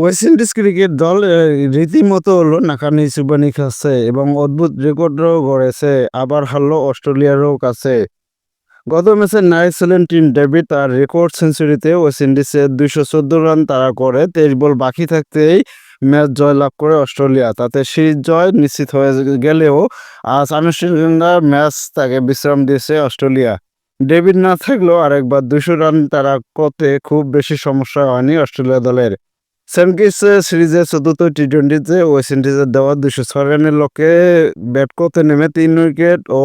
West Indies cricket দল রীতিমতো হলো নাকানি চুবানি খাচ্ছে এবং অদ্ভুত রেকর্ডও গড়েছে। আবার হারলো অস্ট্রেলিয়ারও কাছে। গত ম্যাচে নাইসেলেন টিম ডেভিড তার রেকর্ড সেঞ্চুরিতে ওয়েস্ট ইন্ডিজের দুইশো চোদ্দ রান তারা করে। তেইশ বল বাকি থাকতেই ম্যাচ জয়লাভ করে অস্ট্রেলিয়া। তাতে সিরিজ জয় নিশ্চিত হয়ে গেলেও আজ আনুষ্ঠানিক ম্যাচ তাকে বিশ্রাম দিয়েছে অস্ট্রেলিয়া। ডেভিড না থাকলেও আরেকবার দুশো রান তারা করতে খুব বেশি সমস্যা হয়নি অস্ট্রেলিয়া দলের। সেমকিস সিরিজের চতুর্থ টি টোয়েন্টিতে ওয়েস্ট ইন্ডিজের দেওয়া দুশো ছয় রানের লক্ষ্যে ব্যাট করতে নেমে তিন উইকেট ও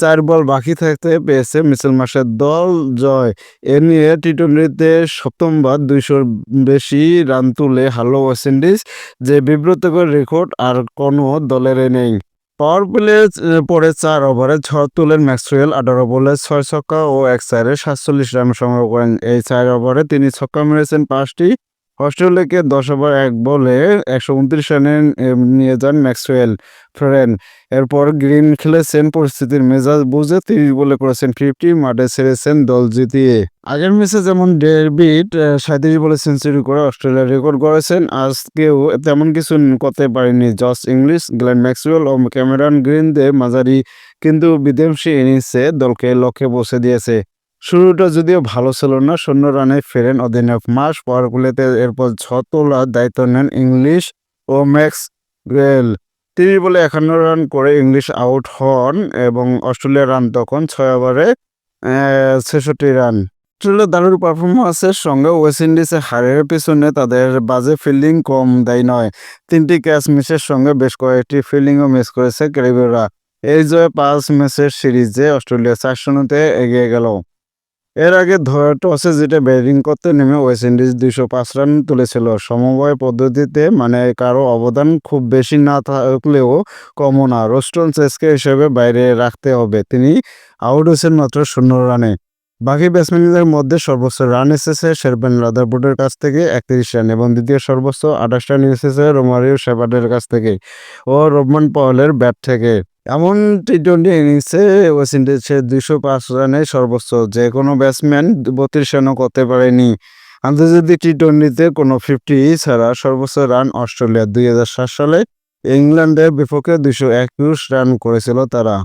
চার বল বাকি থাকতে পেয়েছে মিচেল মাসের দল জয়। এ নিয়ে টি টোয়েন্টিতে সপ্তমবার দুইশোর বেশি রান তুলে হারলো ওয়েস্ট ইন্ডিজ যে বিব্রতকর রেকর্ড আর কোনো দলের নেই। পাওয়ার প্লে পরে চার ওভারে ঝড় তুলেন ম্যাক্সওয়েল, আঠারো বলে ছয় ছক্কা ও এক চারে সাতচল্লিশ রান সংগ্রহ করেন। এই চার ওভারে তিনি ছক্কা মেরেছেন পাঁচটি অস্ট্রেলিয়াকে দশ ওভার এক বলে একশো উনত্রিশ রানে নিয়ে যান ম্যাক্সওয়েল ফেরেন এরপর গ্রিন খেলেছেন পরিস্থিতির মেজাজ বুঝে তিরিশ বলে করেছেন ফিফটি, মাঠে ছেড়েছেন দল জিতিয়ে। আগের ম্যাচে যেমন ডেভিড সাঁত্রিশ বলে সেঞ্চুরি করে অস্ট্রেলিয়ার রেকর্ড করেছেন আজকেও তেমন কিছু করতে পারেনি জস ইংলিশ গ্লেন ম্যাক্সওয়েল ও ক্যামেরন গ্রিনদের মাঝারি কিন্তু বিধ্বংসী ইনিংসে দলকে লক্ষ্যে বসে দিয়েছে। শুরুটা যদিও ভালো ছিল না, শূন্য রানে ফেরেন অধিনায়ক মাস পাওয়ার প্লেতে এরপর ছ তোলার দায়িত্ব নেন ইংলিশ ও ম্যাক্স গ্রেল তিরিশ বলে একান্ন রান করে ইংলিশ আউট হন এবং অস্ট্রেলিয়ার রান তখন ছয় ওভারে ছেষট্টি রান। অস্ট্রেলিয়ার দারুণ পারফরমেন্সের সঙ্গে ওয়েস্ট ইন্ডিজের হারের পিছনে তাদের বাজে ফিল্ডিং কম দেয় নয়। তিনটি ক্যাচ মিসের সঙ্গে বেশ কয়েকটি ফিল্ডিংও মিস করেছে ক্যারিবীয়রা এই জয়ে পাঁচ ম্যাচের সিরিজে অস্ট্রেলিয়া চার এগিয়ে গেল। এর আগে টসে যেটা ব্যাটিং করতে নেমে ওয়েস্ট ইন্ডিজ দুইশো পাঁচ রান তুলেছিল। সমবায় পদ্ধতিতে মানে কারও অবদান খুব বেশি না থাকলেও কমও না রোস্টন চেসকে হিসেবে বাইরে রাখতে হবে। তিনি আউট হয়েছেন মাত্র শূন্য রানে বাকি ব্যাটসম্যানদের মধ্যে সর্বোচ্চ রান এসেছে শেরপেন রাদারপুটের কাছ থেকে একত্রিশ রান এবং দ্বিতীয় সর্বোচ্চ আঠাশ রান এসেছে রোমারিও শেপার্ডের কাছ থেকে ও রোমান পাওয়েলের ব্যাট থেকে। এমন টি টোয়েন্টি ইনিংসে ওয়েস্ট ইন্ডিজের দুশো পাঁচ রানে সর্বোচ্চ, যে কোনো ব্যাটসম্যান বত্রিশ রানও করতে পারেনি। আন্তর্জাতিক টি টোয়েন্টিতে কোনো ফিফটি ছাড়া সর্বোচ্চ রান অস্ট্রেলিয়া দুই সাত সালে ইংল্যান্ডের বিপক্ষে দুশো একুশ রান করেছিল তারা।